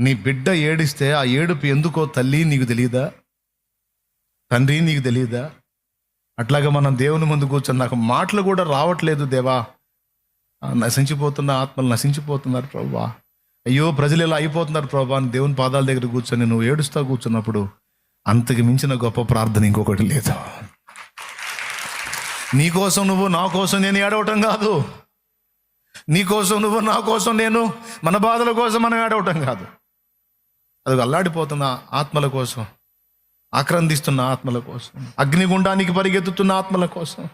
నీ బిడ్డ ఏడిస్తే ఆ ఏడుపు ఎందుకో తల్లి నీకు తెలియదా తండ్రి నీకు తెలియదా అట్లాగే మనం దేవుని ముందు కూర్చొని నాకు మాటలు కూడా రావట్లేదు దేవా. నశించిపోతున్న ఆత్మలు నశించిపోతున్నారు ప్రభా అయ్యో ప్రజలు ఇలా అయిపోతున్నారు ప్రభా అని దేవుని పాదాల దగ్గర కూర్చొని నువ్వు ఏడుస్తా కూర్చున్నప్పుడు అంతకు మించిన గొప్ప ప్రార్థన ఇంకొకటి లేదు. నీ కోసం నువ్వు నా కోసం నేను ఏడవటం కాదు. నీ కోసం నువ్వు నా కోసం నేను మన బాధల కోసం మనం ఏడవటం కాదు. అది అల్లాడిపోతున్న ఆత్మల కోసం ఆక్రందిస్తున్న ఆత్మల కోసం అగ్నిగుండానికి పరిగెత్తుతున్న ఆత్మల కోసం.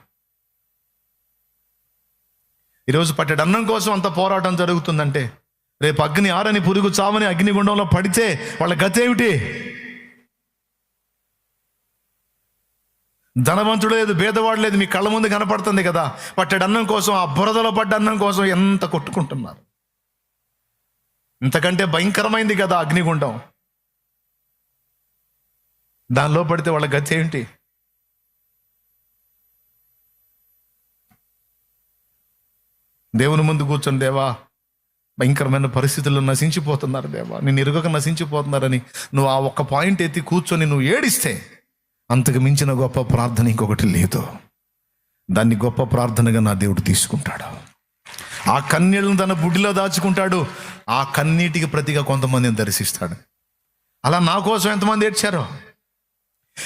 ఈరోజు పట్టెడు అన్నం కోసం అంత పోరాటం జరుగుతుందంటే రేపు అగ్ని ఆరని పురుగు చావని అగ్నిగుండంలో పడితే వాళ్ళ గతి ఏమిటి? ధనవంతుడు లేదు భేదవాడు లేదు మీ కళ్ళ ముందు కనపడుతుంది కదా. పట్టెడు అన్నం కోసం ఆ బురదలో పడ్డ అన్నం కోసం ఎంత కొట్టుకుంటున్నారు? ఇంతకంటే భయంకరమైంది కదా అగ్నిగుండం. దానిలో పడితే వాళ్ళ గతి ఏంటి? దేవుని ముందు కూర్చొని దేవా భయంకరమైన పరిస్థితుల్లో నశించిపోతున్నారు దేవా నేను ఇరుగక నశించిపోతున్నారని నువ్వు ఆ ఒక్క పాయింట్ ఎత్తి కూర్చొని నువ్వు ఏడిస్తే అంతకు మించిన గొప్ప ప్రార్థన ఇంకొకటి లేదు. దాన్ని గొప్ప ప్రార్థనగా నా దేవుడు తీసుకుంటాడు. ఆ కన్నీళ్ళను తన బుడ్డిలో దాచుకుంటాడు. ఆ కన్నీటికి ప్రతిగా కొంతమందిని దర్శిస్తాడు. అలా నా కోసం ఎంతమంది ఏడ్చారో?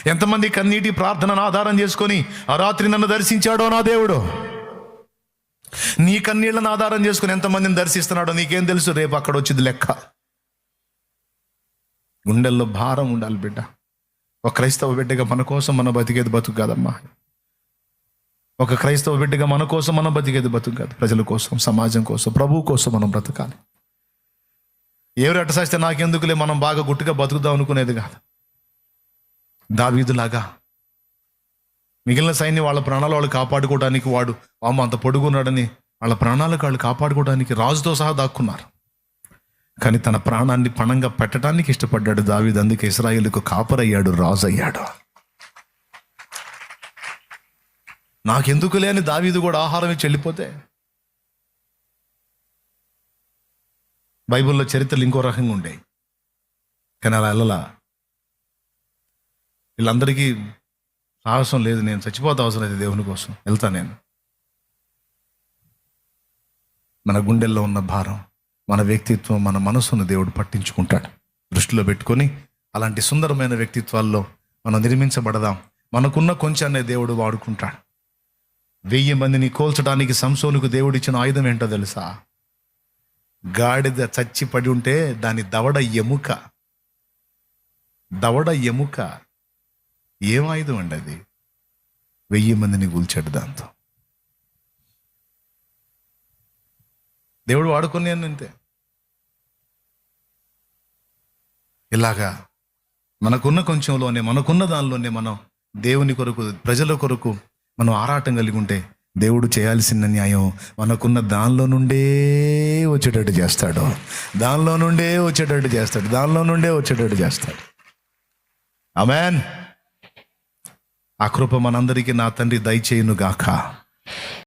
ఎంతమంది కన్నీటి ప్రార్థనను ఆధారం చేసుకొని ఆ రాత్రి నన్ను దర్శించాడో నా దేవుడు? నీ కన్నీళ్ళను ఆధారం చేసుకుని ఎంతమందిని దర్శిస్తున్నాడో నీకేం తెలుసు? రేపు అక్కడ వచ్చింది లెక్క. గుండెల్లో భారం ఉండాలి బిడ్డ. ఒక క్రైస్తవ బిడ్డగా మన కోసం మన బతికేది బతుకు కాదమ్మా. ఒక క్రైస్తవ బిడ్డగా మన కోసం మనం బతికేది బతుకు కాదు. ప్రజల కోసం సమాజం కోసం ప్రభువు కోసం మనం బ్రతకాలి. ఎవరు అట్టసాస్తే నాకెందుకులే మనం బాగా గుట్టుగా బతుకుదాం అనుకునేది కాదు. దావీదులాగా మిగిలిన సైన్యం వాళ్ళ ప్రాణాలు వాళ్ళు కాపాడుకోవడానికి వాడు అమ్మ అంత పొడుగున్నాడని వాళ్ళ ప్రాణాలకు వాళ్ళు కాపాడుకోవడానికి రాజుతో సహా దాక్కున్నారు. కానీ తన ప్రాణాన్ని పణంగా పెట్టడానికి ఇష్టపడ్డాడు దావీద్. అందుకే ఇస్రాయిల్కు కాపరయ్యాడు రాజు అయ్యాడు నాకెందుకు లేని దావీదు కూడా ఆహారం ఇచ్చి వెళ్ళిపోతే? బైబిల్లో చరిత్రలు ఇంకో రకంగా ఉండేవి కానీ అలా వెళ్ళలా. వీళ్ళందరికీ సాహసం లేదు. నేను చచ్చిపోతా అవసరం అయితే దేవుని కోసం. వెళ్తా నేను. మన గుండెల్లో ఉన్న భారం మన వ్యక్తిత్వం మన మనసును దేవుడు పట్టించుకుంటాడు. దృష్టిలో పెట్టుకొని అలాంటి సుందరమైన వ్యక్తిత్వాల్లో మనం నిర్మించబడదాం. మనకున్న కొంచాన్నే దేవుడు వాడుకుంటాడు. వెయ్యి మందిని కోల్చడానికి సంసోనుకు దేవుడిచ్చిన ఆయుధం ఏంటో తెలుసా? గాడిద చచ్చి పడి ఉంటే దాని దవడ ఎముక. దవడ ఎముక. ఏం ఆయుధం అండి అది? వెయ్యి మందిని కూల్చాడు దాంతో. దేవుడు వాడుకున్నాను అంతే ఇలాగా మనకున్న కొంచెంలోనే మనకున్న దానిలోనే మనం దేవుని కొరకు ప్రజల కొరకు మనం ఆరాటం కలిగి ఉంటే దేవుడు చేయాల్సిన న్యాయం మనకున్న దానిలో నుండే వచ్చేటట్టు చేస్తాడు. దానిలో నుండే వచ్చేటట్టు చేస్తాడు. దానిలో నుండే వచ్చేటట్టు చేస్తాడు. అమెన్ ఆ కృప మనందరికీ నా తండ్రి దయచేయును గాక